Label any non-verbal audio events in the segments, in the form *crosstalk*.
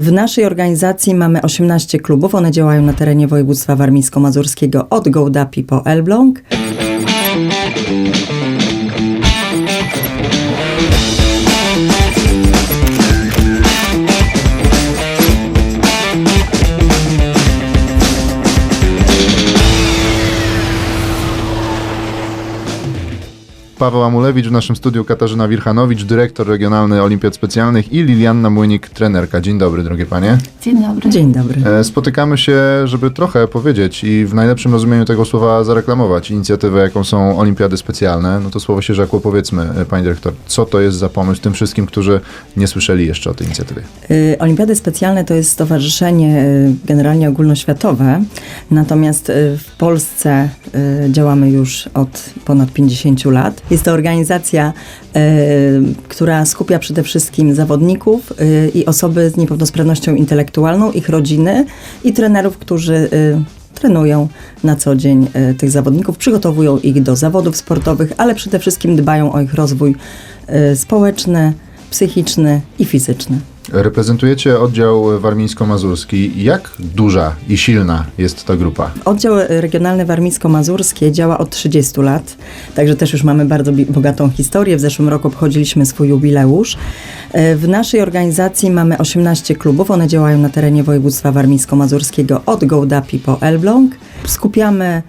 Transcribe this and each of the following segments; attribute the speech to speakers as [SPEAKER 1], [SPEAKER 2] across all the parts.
[SPEAKER 1] W naszej organizacji mamy 18 klubów. One działają na terenie województwa warmińsko-mazurskiego od Gołdapi po Elbląg.
[SPEAKER 2] Paweł Amulewicz w naszym studiu, Katarzyna Wirchanowicz, dyrektor regionalny Olimpiad Specjalnych i Lilianna Młynik, trenerka. Dzień dobry, drogie panie.
[SPEAKER 3] Dzień dobry.
[SPEAKER 1] Dzień dobry.
[SPEAKER 2] E, Spotykamy się, żeby trochę powiedzieć i w najlepszym rozumieniu tego słowa zareklamować inicjatywę, jaką są Olimpiady Specjalne. No to słowo się rzekło, powiedzmy, e, pani dyrektor, co to jest za pomysł tym wszystkim, którzy nie słyszeli jeszcze o tej inicjatywie?
[SPEAKER 1] Y, Olimpiady Specjalne to jest stowarzyszenie generalnie ogólnoświatowe, natomiast w Polsce działamy już od ponad 50 lat. Jest to organizacja, y, która skupia przede wszystkim zawodników y, i osoby z niepełnosprawnością intelektualną, ich rodziny i trenerów, którzy y, trenują na co dzień tych zawodników, przygotowują ich do zawodów sportowych, ale przede wszystkim dbają o ich rozwój społeczny, psychiczny i fizyczny.
[SPEAKER 2] Reprezentujecie oddział warmińsko-mazurski. Jak duża i silna jest ta grupa?
[SPEAKER 1] Oddział Regionalny Warmińsko-Mazurskie działa od 30 lat, także też już mamy bardzo bogatą historię. W zeszłym roku obchodziliśmy swój jubileusz. E, W naszej organizacji mamy 18 klubów. One działają na terenie województwa warmińsko-mazurskiego od Gołdapi po Elbląg. Skupiamy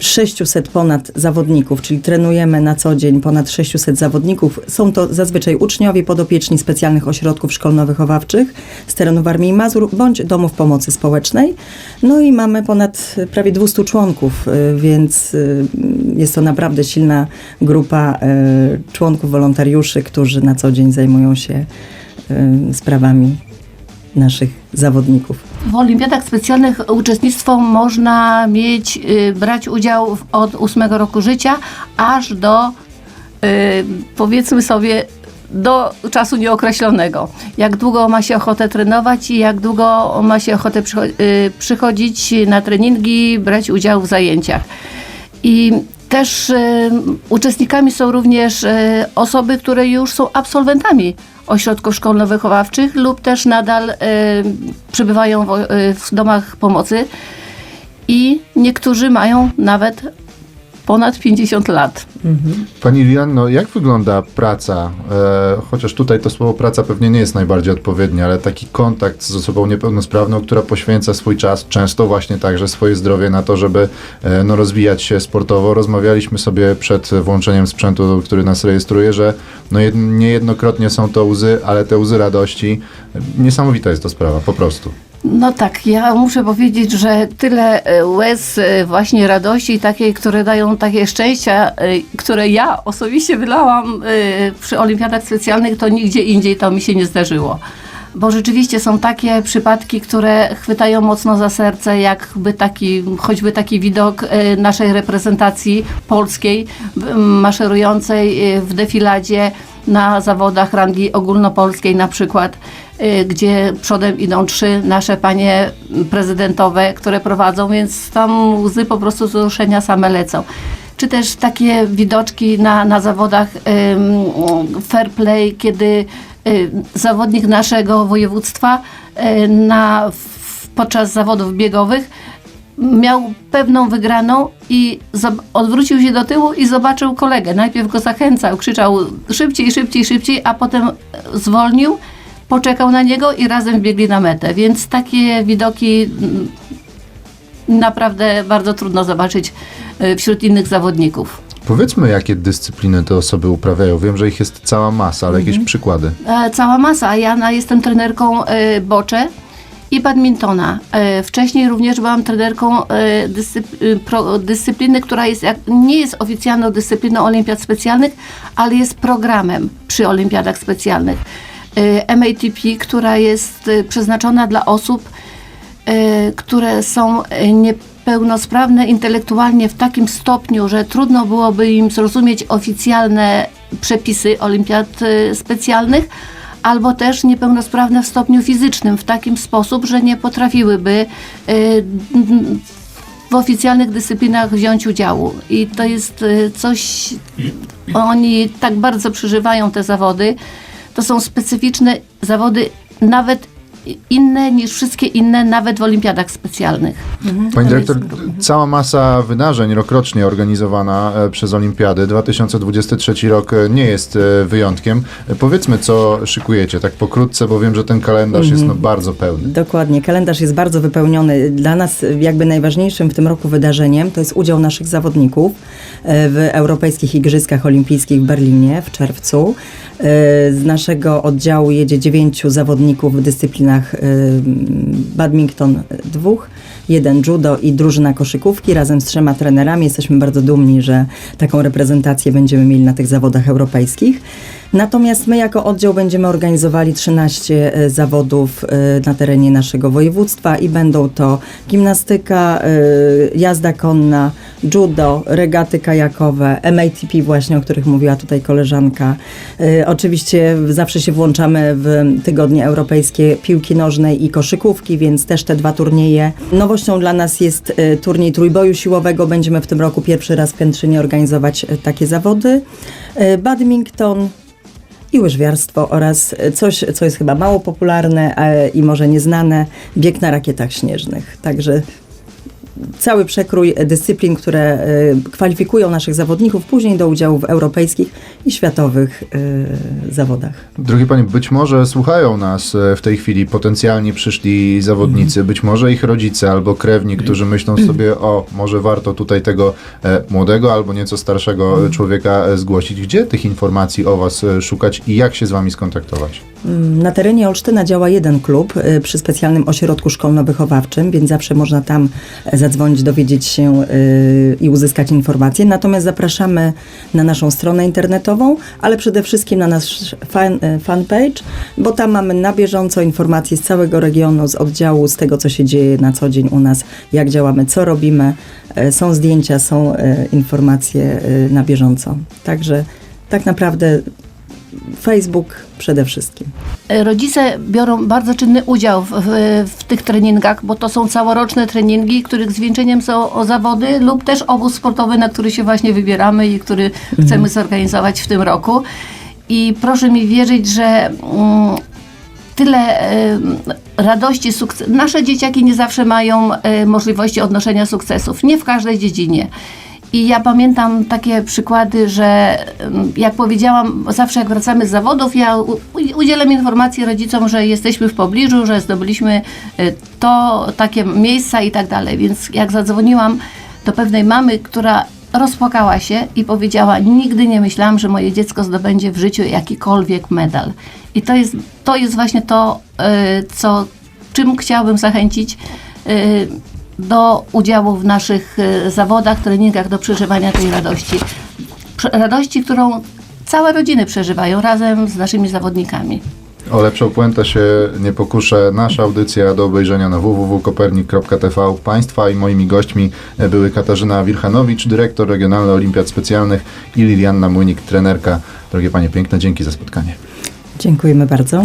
[SPEAKER 1] 600 ponad zawodników, czyli trenujemy na co dzień ponad 600 zawodników. Są to zazwyczaj uczniowie podopieczni specjalnych ośrodków szkolno-wychowawczych z terenu Warmii i Mazur bądź domów pomocy społecznej. No i mamy ponad prawie 200 członków, y, więc y, jest to naprawdę silna grupa y, członków, wolontariuszy, którzy na co dzień zajmują się sprawami naszych zawodników.
[SPEAKER 3] W olimpiadach specjalnych uczestnictwo można mieć, y, brać udział od ósmego roku życia aż do, y, powiedzmy sobie, do czasu nieokreślonego. Jak długo ma się ochotę trenować i jak długo ma się ochotę y, przychodzić na treningi, brać udział w zajęciach. I też y, uczestnikami są również y, osoby, które już są absolwentami ośrodków szkolno-wychowawczych lub też nadal y, y, w domach pomocy i niektórzy mają nawet ponad 50 lat.
[SPEAKER 2] Pani Lilianno, jak wygląda praca? E, chociaż tutaj to słowo praca pewnie nie jest najbardziej odpowiednie, ale taki kontakt z osobą niepełnosprawną, która poświęca swój czas, często właśnie także swoje zdrowie na to, żeby e, no, rozwijać się sportowo. Rozmawialiśmy sobie przed włączeniem sprzętu, który nas rejestruje, że no, jed, niejednokrotnie są to łzy, ale te łzy radości. Niesamowita jest to sprawa, po prostu.
[SPEAKER 3] No tak, ja muszę powiedzieć, że tyle e, łez e, właśnie radości takiej, które dają takie szczęścia, e, które ja osobiście wylałam przy olimpiadach specjalnych, to nigdzie indziej to mi się nie zdarzyło. Bo rzeczywiście są takie przypadki, które chwytają mocno za serce, jakby taki, choćby taki widok naszej reprezentacji polskiej, maszerującej w defiladzie na zawodach rangi ogólnopolskiej na przykład, gdzie przodem idą trzy nasze panie prezydentowe, które prowadzą, więc tam łzy po prostu z wzruszenia same lecą. Czy też takie widoczki na, na zawodach fair play, kiedy y, zawodnik naszego województwa y, na, podczas zawodów biegowych miał pewną wygraną i odwrócił się do tyłu i zobaczył kolegę. Najpierw go zachęcał, krzyczał szybciej, szybciej, szybciej, a potem zwolnił, poczekał na niego i razem biegli na metę. Więc takie widoki mm, naprawdę bardzo trudno zobaczyć y, wśród innych zawodników.
[SPEAKER 2] Powiedzmy, jakie dyscypliny te osoby uprawiają. Wiem, że ich jest cała masa, ale jakieś przykłady.
[SPEAKER 3] E, Cała masa. Ja jestem trenerką e, bocze i badmintona. E, Wcześniej również byłam trenerką e, dyscypliny, która jest, nie jest oficjalną dyscypliną olimpiad specjalnych, ale jest programem przy olimpiadach specjalnych. E, MATP, która jest e, przeznaczona dla osób, e, które są niepełnosprawne intelektualnie w takim stopniu, że trudno byłoby im zrozumieć oficjalne przepisy olimpiad specjalnych, albo też niepełnosprawne w stopniu fizycznym, w takim sposób, że nie potrafiłyby w oficjalnych dyscyplinach wziąć udziału. I to jest coś, oni tak bardzo przeżywają te zawody. To są specyficzne zawody, nawet inne niż wszystkie inne, nawet w olimpiadach specjalnych.
[SPEAKER 2] Pani dyrektor, cała masa wydarzeń rokrocznie organizowana e, przez Olimpiady. 2023 rok e, nie jest e, wyjątkiem. Powiedzmy, co szykujecie, tak pokrótce, bo wiem, że ten kalendarz jest no, bardzo pełny.
[SPEAKER 1] Dokładnie, kalendarz jest bardzo wypełniony. Dla nas jakby najważniejszym w tym roku wydarzeniem to jest udział naszych zawodników w Europejskich Igrzyskach Olimpijskich w Berlinie w czerwcu. Z naszego oddziału jedzie dziewięciu zawodników w dyscyplinach e, badminton dwóch, jeden judo i drużyna koszykówki razem z trzema trenerami. Jesteśmy bardzo dumni, że taką reprezentację będziemy mieli na tych zawodach europejskich. Natomiast my jako oddział będziemy organizowali 13 e, zawodów e, na terenie naszego województwa i będą to gimnastyka, e, jazda konna, judo, regaty kajakowe, MATP właśnie, o których mówiła tutaj koleżanka. Oczywiście zawsze się włączamy w tygodnie europejskie piłki nożnej i koszykówki, więc też te dwa turnieje. Nowością dla nas jest turniej trójboju siłowego. Będziemy w tym roku pierwszy raz w Kętrzynie organizować takie zawody. Badminton, i łyżwiarstwo oraz coś, co jest chyba mało popularne e, i może nieznane, bieg na rakietach śnieżnych. Także cały przekrój dyscyplin, które e, kwalifikują naszych zawodników później do udziału w europejskich i światowych e, zawodach.
[SPEAKER 2] Drogi Panie, być może słuchają nas e, w tej chwili potencjalnie przyszli zawodnicy, być może ich rodzice albo krewni, którzy myślą *clears throat* sobie, o, może warto tutaj tego młodego albo nieco starszego e, człowieka zgłosić. Gdzie tych informacji o Was szukać i jak się z Wami skontaktować?
[SPEAKER 1] Mm, Na terenie Olsztyna działa jeden klub przy specjalnym ośrodku szkolno-wychowawczym, więc zawsze można tam zadzwonić, dowiedzieć się y, i uzyskać informacje. Natomiast zapraszamy na naszą stronę internetową, ale przede wszystkim na nasz fan, y, fanpage, bo tam mamy na bieżąco informacje z całego regionu, z oddziału, z tego, co się dzieje na co dzień u nas, jak działamy, co robimy. E, Są zdjęcia, są informacje na bieżąco. Także tak naprawdę Facebook przede wszystkim.
[SPEAKER 3] Rodzice biorą bardzo czynny udział w, w, w tych treningach, bo to są całoroczne treningi, których zwieńczeniem są o zawody lub też obóz sportowy, na który się właśnie wybieramy i który chcemy zorganizować w tym roku. I proszę mi wierzyć, że mm, tyle em, radości, sukces. Nasze dzieciaki nie zawsze mają e, możliwości odnoszenia sukcesów, nie w każdej dziedzinie. I ja pamiętam takie przykłady, że em, jak powiedziałam, zawsze jak wracamy z zawodów, ja udzielam informacji rodzicom, że jesteśmy w pobliżu, że zdobyliśmy e, to, takie miejsca i tak dalej. Więc jak zadzwoniłam do pewnej mamy, która rozpłakała się i powiedziała: Nigdy nie myślałam, że moje dziecko zdobędzie w życiu jakikolwiek medal. I to jest, to jest właśnie to, e, co, czym chciałabym zachęcić e, do udziału w naszych e, zawodach, treningach, do przeżywania tej radości. Radości, którą całe rodziny przeżywają razem z naszymi zawodnikami.
[SPEAKER 2] O lepszą puentę się nie pokuszę. Nasza audycja do obejrzenia na www.kopernik.tv. Państwa i moimi gośćmi były Katarzyna Wilchanowicz, dyrektor Regionalny Olimpiad Specjalnych i Lilianna Młynik, trenerka. Drogie Panie, piękne dzięki za spotkanie.
[SPEAKER 1] Dziękujemy bardzo.